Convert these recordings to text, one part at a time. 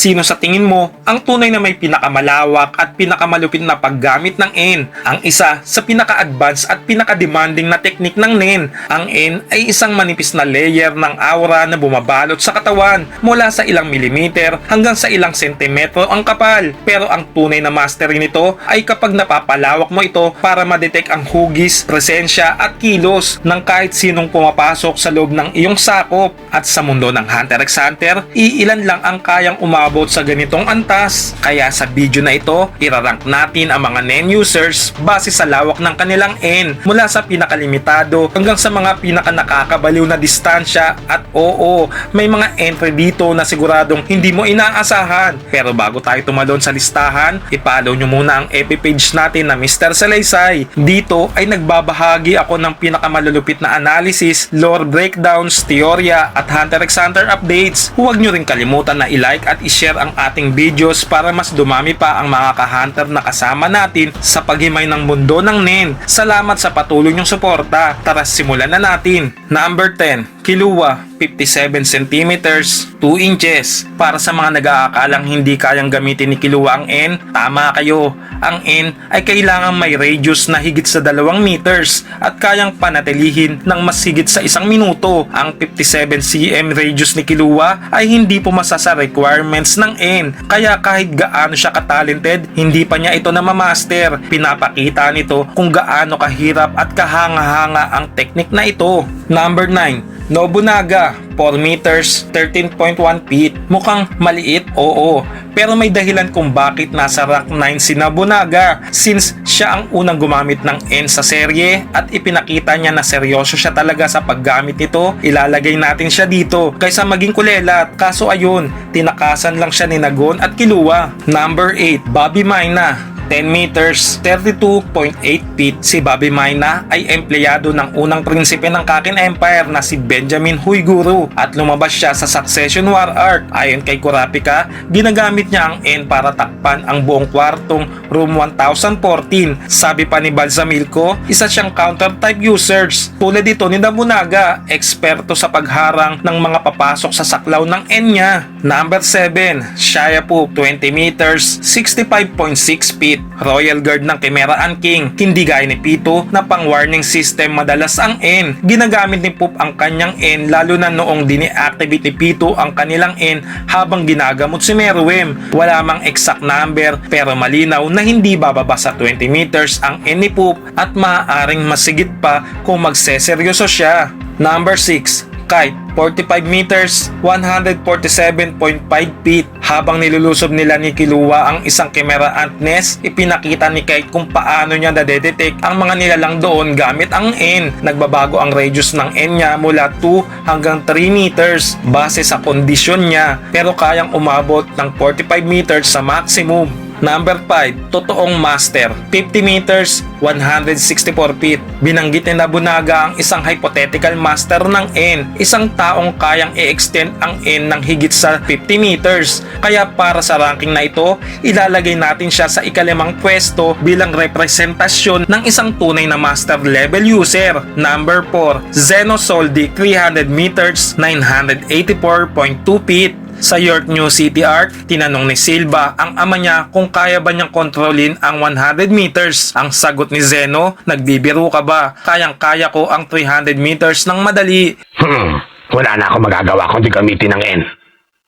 sino sa tingin mo ang tunay na may pinakamalawak at pinakamalupit na paggamit ng N? Ang isa sa pinaka-advanced at pinaka-demanding na teknik ng NEN. Ang N ay isang manipis na layer ng aura na bumabalot sa katawan mula sa ilang milimeter hanggang sa ilang sentimetro ang kapal. Pero ang tunay na mastery nito ay kapag napapalawak mo ito para madetect ang hugis, presensya at kilos ng kahit sinong pumapasok sa loob ng iyong sakop. At sa mundo ng Hunter x Hunter, iilan lang ang kayang umabot sa ganitong antas. Kaya sa video na ito, irarank natin ang mga NEN users base sa lawak ng kanilang N mula sa pinakalimitado hanggang sa mga pinaka nakakabaliw na distansya at oo, may mga entry dito na siguradong hindi mo inaasahan. Pero bago tayo tumalon sa listahan, ipollow nyo muna ang FB page natin na Mr. Salaysay. Dito ay nagbabahagi ako ng pinakamalulupit na analysis, lore breakdowns, teorya at Hunter x Hunter updates. Huwag nyo rin kalimutan na i-like at i-share ang ating videos para mas dumami pa ang mga ka-hunter na kasama natin sa paghimay ng mundo ng NEN. Salamat sa patuloy nyong suporta. Tara simulan na natin. Number 10, Kilua, 57 centimeters, 2 inches. Para sa mga nag-aakalang hindi kayang gamitin ni Kilua ang N, tama kayo. Ang N ay kailangan may radius na higit sa 2 meters at kayang panatilihin ng mas higit sa isang minuto. Ang 57 cm radius ni Kilua ay hindi pumasa sa requirements ng N. Kaya kahit gaano siya katalented, hindi pa niya ito na mamaster. Pinapakita nito kung gaano kahirap at kahanga-hanga ang teknik na ito. Number 9, Nobunaga, 4 meters, 13.1 feet. Mukhang maliit, oo. Pero may dahilan kung bakit nasa rank 9 si Nobunaga since siya ang unang gumamit ng N sa serye at ipinakita niya na seryoso siya talaga sa paggamit nito. Ilalagay natin siya dito kaysa maging kulelat. Kaso ayun, tinakasan lang siya ni Nagon at Kilua. Number 8, Bobby Mina, 10 meters, 32.8 feet. Si Bobby Maina ay empleyado ng unang prinsipe ng Kakin Empire na si Benjamin Huyguru at lumabas siya sa Succession War Arc. Ayon kay Kurapika, ginagamit niya ang N para takpan ang buong kwartong Room 1014. Sabi pa ni Balsamilko, isa siyang counter-type users. Tulad dito ni Nabunaga, eksperto sa pagharang ng mga papasok sa saklaw ng N niya. Number 7, Shia Poop, 20 meters, 65.6 feet. Royal Guard ng Kemeraan King. Hindi gaya ni Pito na pang warning system madalas ang N. Ginagamit ni Poop ang kanyang N lalo na noong dini-activate ni Pito ang kanilang N habang ginagamot si Meruem. Wala mang exact number pero malinaw na hindi bababa sa 20 meters ang N ni Poop at maaaring masigit pa kung magseseryoso siya. Number 6, kite 45 meters 147.5 feet. Habang nilulusob nila ni Kilua ang isang camera antness ipinakita ni Kite kung paano niya nadedetect ang mga nilalang doon gamit ang N. Nagbabago ang radius ng N niya mula 2 hanggang 3 meters base sa kondisyon niya pero kayang umabot ng 45 meters sa maximum Number 5, totoong master, 50 meters, 164 feet. Binanggit ni Nabunaga ang isang hypothetical master ng N, isang taong kayang i-extend ang N ng higit sa 50 meters. Kaya para sa ranking na ito, ilalagay natin siya sa ikalimang pwesto bilang representasyon ng isang tunay na master level user. Number 4, Zeno Soldi, 300 meters, 984.2 feet. Sa York New City Arc, tinanong ni Silva ang ama niya kung kaya ba niyang kontrolin ang 100 meters. Ang sagot ni Zeno, nagbibiro ka ba? Kayang-kaya ko ang 300 meters ng madali. Hmm, wala na akong magagawa kundi gamitin ng N.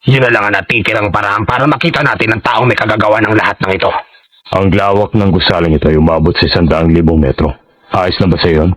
Yun na lang ang natitirang paraan para makita natin ang taong may kagagawa ng lahat ng ito. Ang lawak ng gusaling ito ay umabot sa isang libong metro. Ayos na ba sa iyon?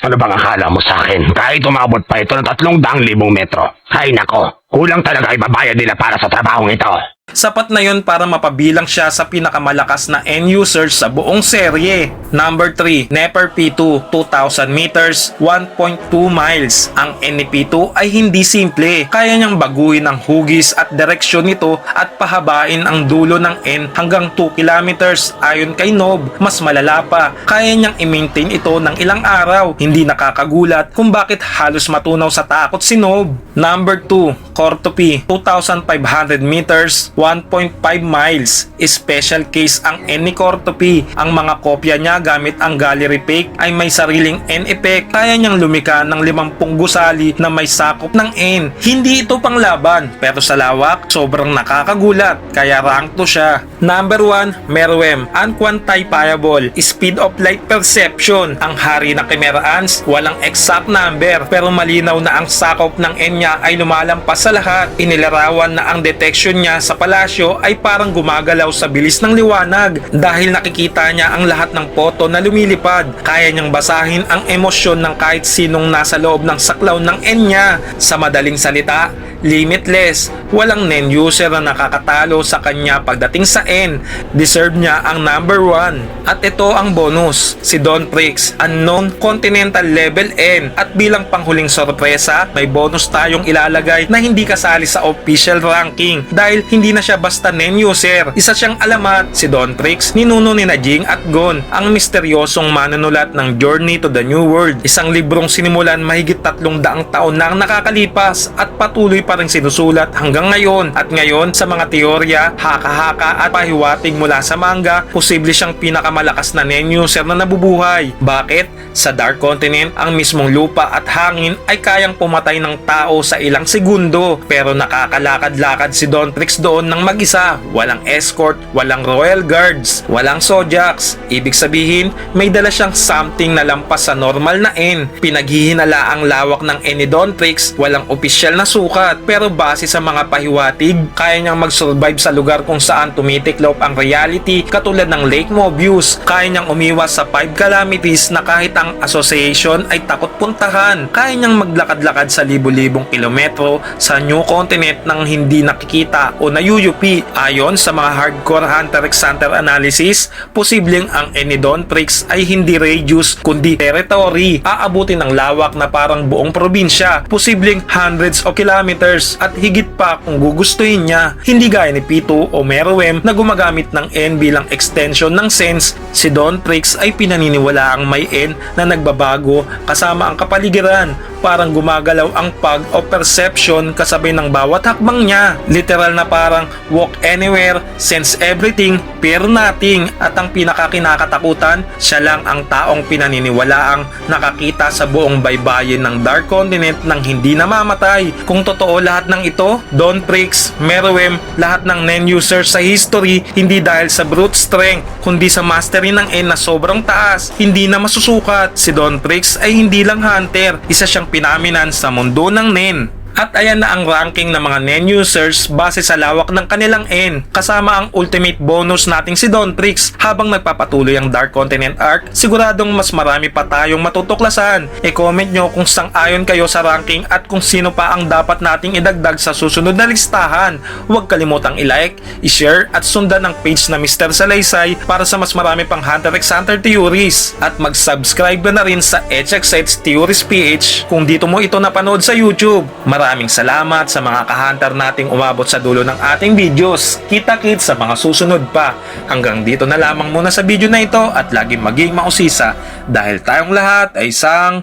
Ano bang akala mo sa akin? Kahit umabot pa ito ng tatlong daang libong metro. Ay nako, kulang talaga ibabayad nila para sa trabahong ito. Sapat na yon para mapabilang siya sa pinakamalakas na end users sa buong serye. Number 3, Neper P2, 2,000 meters, 1.2 miles. Ang NP2 ay hindi simple. Kaya niyang baguhin ang hugis at direksyon nito at pahabain ang dulo ng N hanggang 2 kilometers. Ayon kay Nob, mas malala pa. Kaya niyang i-maintain ito ng ilang araw. Hindi nakakagulat kung bakit halos matunaw sa takot si Nob. Number 2, Cortopi, 2,500 meters, 1.5 miles. Special case ang N ni. Ang mga kopya niya gamit ang gallery fake ay may sariling N effect. Kaya niyang lumika ng 50 gusali na may sakop ng N. Hindi ito panglaban pero sa lawak sobrang nakakagulat kaya rank to siya. Number 1, Merwem, unquantifiable, speed of light perception. Ang hari ng Chimeraans, walang exact number pero malinaw na ang sakop ng N niya ay lumalampas sa lahat. Inilarawan na ang detection niya sa palasyo ay parang gumagalaw sa bilis ng liwanag dahil nakikita niya ang lahat ng poto na lumilipad. Kaya niyang basahin ang emosyon ng kahit sinong nasa loob ng saklaw ng N niya. Sa madaling salita, limitless. Walang NEN user na nakakatalo sa kanya pagdating sa N. Deserve niya ang number 1. At ito ang bonus. Si Don Prix, unknown continental level N. At bilang panghuling sorpresa, may bonus tayong ilalagay na hindi kasali sa official ranking dahil hindi na siya basta NEN user. Isa siyang alamat, si Don Prix, ninuno ni Najing at Gon, ang misteryosong manunulat ng Journey to the New World. Isang librong sinimulan mahigit tatlong daang taon na ang nakakalipas at patuloy pa rin sinusulat hanggang ngayon. At ngayon sa mga teorya, haka-haka at pahiwatig mula sa manga, posible siyang pinakamalakas na NEN user na nabubuhay. Bakit? Sa Dark Continent, ang mismong lupa at hangin ay kayang pumatay ng tao sa ilang segundo. Pero nakakalakad-lakad si Don Trix doon ng mag-isa. Walang escort, walang royal guards, walang sojaks. Ibig sabihin, may dala siyang something na lampas sa normal na N. Pinaghihinala ang lawak ng ni Don Trix, walang opisyal na sukat. Pero base sa mga pahiwatig, kaya niyang mag-survive sa lugar kung saan tumitiklop ang reality katulad ng Lake Mobius. Kaya niyang umiwas sa 5 calamities na kahit ang association ay takot puntahan. Kaya niyang maglakad-lakad sa libu-libong kilometro sa new continent nang hindi nakikita o nayuyupi. Ayon sa mga hardcore Hunter x Hunter analysis, posibleng ang Enidon Trix ay hindi radius kundi territory. Aabutin ng lawak na parang buong probinsya. Posibleng hundreds o kilometers at higit pa kung gugustuhin niya. Hindi gaya ni Pito o Meruem na gumagamit ng N bilang extension ng sense, si Don Trix ay pinaniniwala ang may N na nagbabago kasama ang kapaligiran. Parang gumagalaw ang pag o perception kasabay ng bawat hakbang niya. Literal na parang walk anywhere, sense everything, fear nothing. At ang pinakakinakatakutan, siya lang ang taong pinaniniwalaang nakakita sa buong baybayin ng Dark Continent nang hindi namamatay. Kung totoo lahat ng ito, Don Prix, Meruem, lahat ng NEN users sa history, hindi dahil sa brute strength, kundi sa mastery ng N na sobrang taas, hindi na masusukat. Si Don Prix ay hindi lang hunter, isa siyang pinaminan sa mundo ng NEN. At ayan na ang ranking ng mga NEN users base sa lawak ng kanilang N kasama ang ultimate bonus nating si Don Trix habang nagpapatuloy ang Dark Continent Arc siguradong mas marami pa tayong matutuklasan. E-comment nyo kung sang-ayon kayo sa ranking at kung sino pa ang dapat nating idagdag sa susunod na listahan. Huwag kalimutang i-like, i-share at sundan ang page na Mr. Salaysay para sa mas marami pang Hunter x Hunter theories at mag-subscribe na rin sa HXH Theories PH kung dito mo ito napanood sa YouTube. Maraming salamat sa mga kahunter nating umabot sa dulo ng ating videos. Kita-kits sa mga susunod pa. Hanggang dito na lamang muna sa video na ito at laging maging mausisa dahil tayong lahat ay isang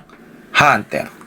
hunter.